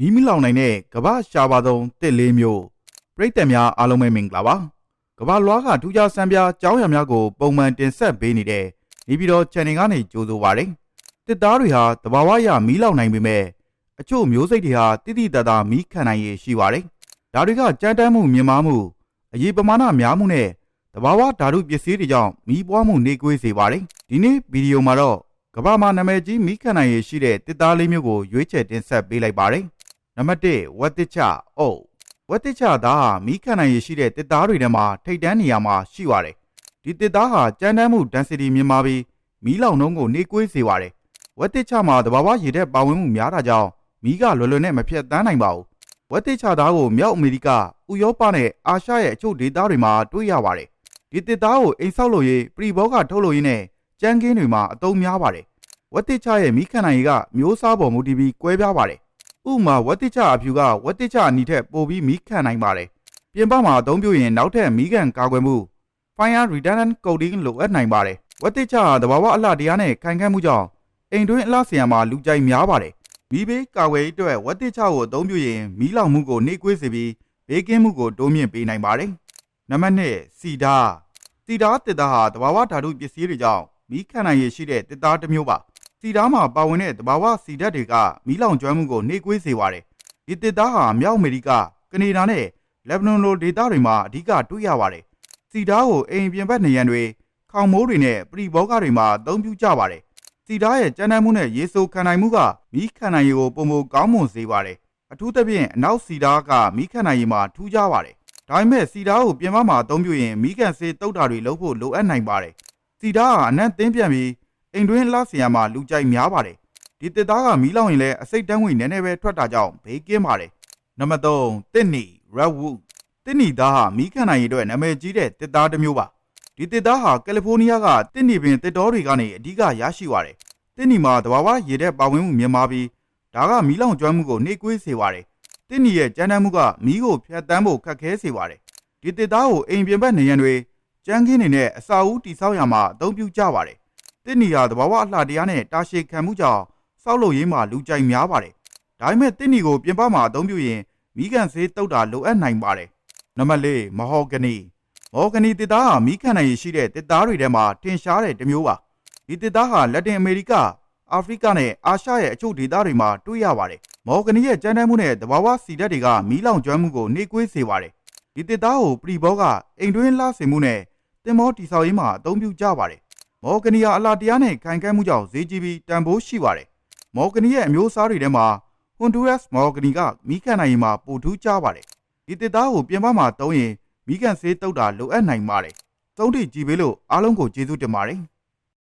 မီးမလောင်နိုင်တဲ့ကမ္ဘာရှားပါဆုံးတစ်လေးမျိုးပရိသတ်များအားလုံးပဲမင်္ဂလာပါကမ္ဘာလွှားကထူးခြားစံပြကြောင်းရများကိုပုံမှန်တင်ဆက်ပေးနေတဲ့နေပြည်တော် channel ကနေကြိုဆိုပါရစေတစ်သားတွေဟာတဘာဝရမီးလောင်နိုင်ပေမဲ့အချို့မျိုးစိတ်တွေဟာတိတိတတ်တာမီးခံနိုင်ရရှိပါတယ်ဒါတွေကကြမ်းတမ်းမှုမြင်မာမှုအရေးပမာဏများမှုနဲ့တဘာဝဓာတုပစ္စည်းတွေကြောင့်မီးပွားမှုနေကွေးစေပါတယ်ဒီနေ့ဗီဒီယိုမှာတော့ကမ္ဘာမှာနာမည်ကြီးမီးခံနိုင်ရရှိတဲ့တစ်သားလေးမျိုးကိုရွေးချယ်တင်ဆက်ပေးလိုက်ပါတယ် နံပါတ်1ဝက်တစ်ချအုပ်ဝက်တစ်ချသားဟာမီးခံနိုင်ရရှိတဲ့တစ်သားတွေထဲမှာထိတ်တန်းနေရာမှာရှိပါတယ်ဒီတစ်သားဟာကြမ်းတမ်းမှု density မြင်မာပြီးမီးလောင်နှုန်းကိုနေကွေးစေပါတယ်ဝက်တစ်ချမှာတဘာဝရေတဲ့ပါဝင်မှုများတာကြောင့်မီးကလွယ်လွယ်နဲ့မဖြတ်တန်းနိုင်ပါဘူးဝက်တစ်ချသားကိုမြောက်အမေရိကဥရောပနဲ့အာရှရဲ့အချို့ဒေသတွေမှာတွေ့ရပါတယ်ဒီတစ်သားကိုအိမ်ဆောက်လို့ရေးပရိဘောကထုတ်လို့ရေးနဲ့ကြမ်းကင်းတွေမှာအသုံးများပါတယ်ဝက်တစ်ချရဲ့မီးခံနိုင်ရည်ကမျိုးစားပေါ်မူတည်ပြီးကွဲပြားပါတယ် ဥပမာဝက်တစ်ချအဖြူကဝက်တစ်ချအနီထက်ပိုပြီးမီးခံနိုင်ပါတယ်ပြင်ပမှာအသုံးပြုရင်နောက်ထပ်မီးခံကာကွယ်မှု Fire Retardant Coating လိုအပ်နိုင်ပါတယ်ဝက်တစ်ချဟာတဘာဝအလှတရားနဲ့ခိုင်ခန့်မှုကြောင့်အိမ်တွင်းအလှဆရာမှာလူကြိုက်များပါတယ်မီးဘေးကာကွယ်ရေးအတွက်ဝက်တစ်ချကိုအသုံးပြုရင်မီးလောင်မှုကိုနှိကွေးစေပြီးဘေးကင်းမှုကိုတိုးမြင့်ပေးနိုင်ပါတယ်နံပါတ်1စီဒါစီဒါတစ်သားဟာတဘာဝဓာတုပစ္စည်းတွေကြောင့်မီးခံနိုင်ရရှိတဲ့တစ်သားတစ်မျိုးပါ စီဒါမှာပါဝင်တဲ့တဘာဝစီဓာတ်တွေကမီးလောင်ကျွမ်းမှုကိုနှိကွေးစေပါတယ်ဒီတစ်သားဟာမြောက်အမေရိကကနေဒါနဲ့လက်ဘနွန်လိုဒေသတွေမှာအဓိကတွေ့ရပါတယ်စီဒါကိုအိမ်ပြင်ဘက်နေရန်တွေခေါင်မိုးတွေနဲ့ပရိဘောဂတွေမှာအသုံးပြုကြပါတယ်စီဒါရဲ့ကြမ်းတမ်းမှုနဲ့ရေဆိုခံနိုင်မှုကမီးခံနိုင်ရည်ကိုပုံမကောင်းမွန်စေပါတယ်အထူးသဖြင့်အနောက်စီဒါကမီးခံနိုင်ရည်မှာထူးခြားပါတယ်ဒါပေမဲ့စီဒါကိုပြင်ပမှာအသုံးပြုရင်မီးကန်စေးတုတ်တာတွေလုပ်ဖို့လိုအပ်နိုင်ပါတယ်စီဒါဟာအနက်သင်းပြန်ပြီး အိမ်တွင်းလှဆရာမှာလူကြိုက်များပါတယ်ဒီတစ်သားကမီးလောင်ရင်လည်းအစိတ်တန်းဝင်နည်းနည်းပဲထွက်တာကြောင့်ဘေးကင်းပါတယ်နံပါတ်3တစ်နီ redwood တစ်နီသားဟာမီးခံနိုင်ရည်အတွက်နာမည်ကြီးတဲ့တစ်သားတစ်မျိုးပါဒီတစ်သားဟာကယ်လီဖိုးနီးယားကတစ်နီပင်တစ်တော်တွေကနေအဓိကရရှိပါတယ်တစ်နီမှာတဘာဝရေတဲ့ပါဝင်မှုမြင်မာပြီးဒါကမီးလောင်ကျွမ်းမှုကိုနှိကွေးစေပါတယ်တစ်နီရဲ့ကြမ်းတမ်းမှုကမီးကိုဖျက်ဆီးဖို့ခက်ခဲစေပါတယ်ဒီတစ်သားကိုအိမ်ပြင်ဘက်နေရန်တွေကြမ်းခင်းနေတဲ့အစာအုပ်တိဆောက်ရမှာအသုံးပြုကြပါတယ် တစ်နီဟာတဘာဝအလှတရားနဲ့တာရှည်ခံမှုကြောင့်စောက်လို့ရေးမှာလူကြိုက်များပါတယ်ဒါပေမဲ့တစ်နီကိုပြင်ပမှာအသုံးပြုရင်မီးကန်ဆေးတုတ်တာလိုအပ်နိုင်ပါတယ်နံပါတ်၄မဟော်ဂနီမော်ဂနီတစ်သားဟာမီးခံနိုင်ရရှိတဲ့တစ်သားတွေထဲမှာထင်ရှားတဲ့တစ်မျိုးပါဒီတစ်သားဟာလက်တင်အမေရိကအာဖရိကနဲ့အာရှရဲ့အချို့ဒေသတွေမှာတွေ့ရပါတယ်မော်ဂနီရဲ့ကြမ်းတမ်းမှုနဲ့တဘာဝစီဓာတ်တွေကမီးလောင်ကျွမ်းမှုကိုနှိကွေးစေပါတယ်ဒီတစ်သားကိုပရိဘောကအိမ်တွင်းလှဆင်မှုနဲ့တင်မောတိဆောက်ရေးမှာအသုံးပြုကြပါတယ် မော်ဂနီယာအလားတရားနဲ့ခိုင်ခန့်မှုကြောင့်ဈေးကြီးပြီးတန်ဖိုးရှိပါတယ်မော်ဂနီရဲ့အမျိုးအစားတွေထဲမှာဟွန်ဒူရက်စ်မော်ဂနီကမီးခံနိုင်ရင်မှာပိုထူးကြပါတယ်ဒီတစ်သားကိုပြင်ပမှာသုံးရင်မိကန်ဆေးတုတ်တာလိုအပ်နိုင်ပါတယ်။သုံးထိကြည်ပေးလို့အားလုံးကိုကျေးဇူးတင်ပါတယ်။